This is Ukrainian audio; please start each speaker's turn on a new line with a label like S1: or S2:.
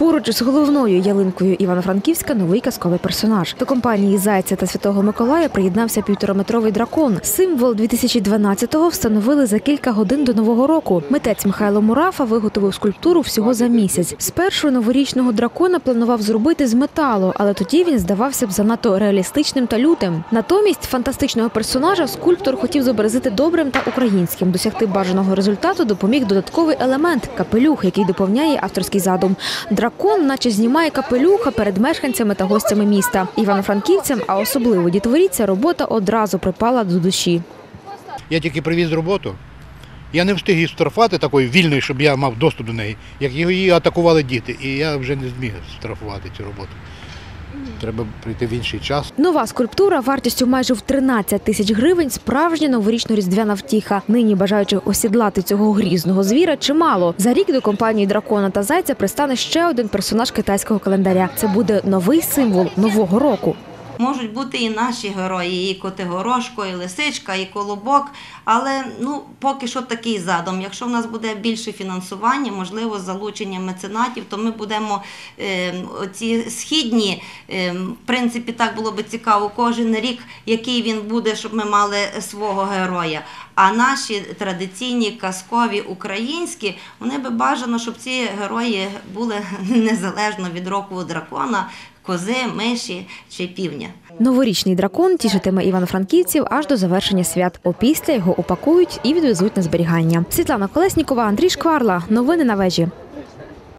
S1: Поруч з головною ялинкою Івано-Франківська новий казковий персонаж. До компанії Зайця та Святого Миколая приєднався півтораметровий дракон. Символ 2012-го встановили за кілька годин до нового року. Митець Михайло Мурафа виготовив скульптуру всього за місяць. Спершу новорічного дракона планував зробити з металу, але тоді він здавався б занадто реалістичним та лютим. Натомість фантастичного персонажа скульптор хотів зобразити добрим та українським. Досягти бажаного результату допоміг додатковий елемент капелюх, який доповняє авторський задум. Дракон, наче знімає капелюха перед мешканцями та гостями міста. Івано-франківцям, а особливо дітворі, ця робота одразу припала до душі.
S2: Я тільки привіз роботу. Я не встиг її штрафувати такою вільною, щоб я мав доступ до неї. Як її атакували діти, і я вже не зміг штрафувати цю роботу. Треба прийти в інший час.
S1: Нова скульптура вартістю майже в 13 тисяч гривень. Справжня новорічно-різдвяна втіха. Нині бажаючих осідлати цього грізного звіра чимало. За рік до компанії дракона та зайця пристане ще один персонаж китайського календаря. Це буде новий символ нового року.
S3: Можуть бути і наші герої, і Котигорошко, і Лисичка, і Колобок. Але ну поки що такий задум. Якщо в нас буде більше фінансування, можливо, залучення меценатів, то ми будемо е, оці східні, е, в принципі, так було би цікаво кожен рік, який він буде, щоб ми мали свого героя. А наші традиційні казкові українські, вони би бажано, щоб ці герої були незалежно від року дракона, кози, миші чи півня.
S1: Новорічний дракон тішитиме івано-франківців аж до завершення свят. Опісля його упакують і відвезуть на зберігання. Світлана Колеснікова, Андрій Шкварла. Новини на вежі.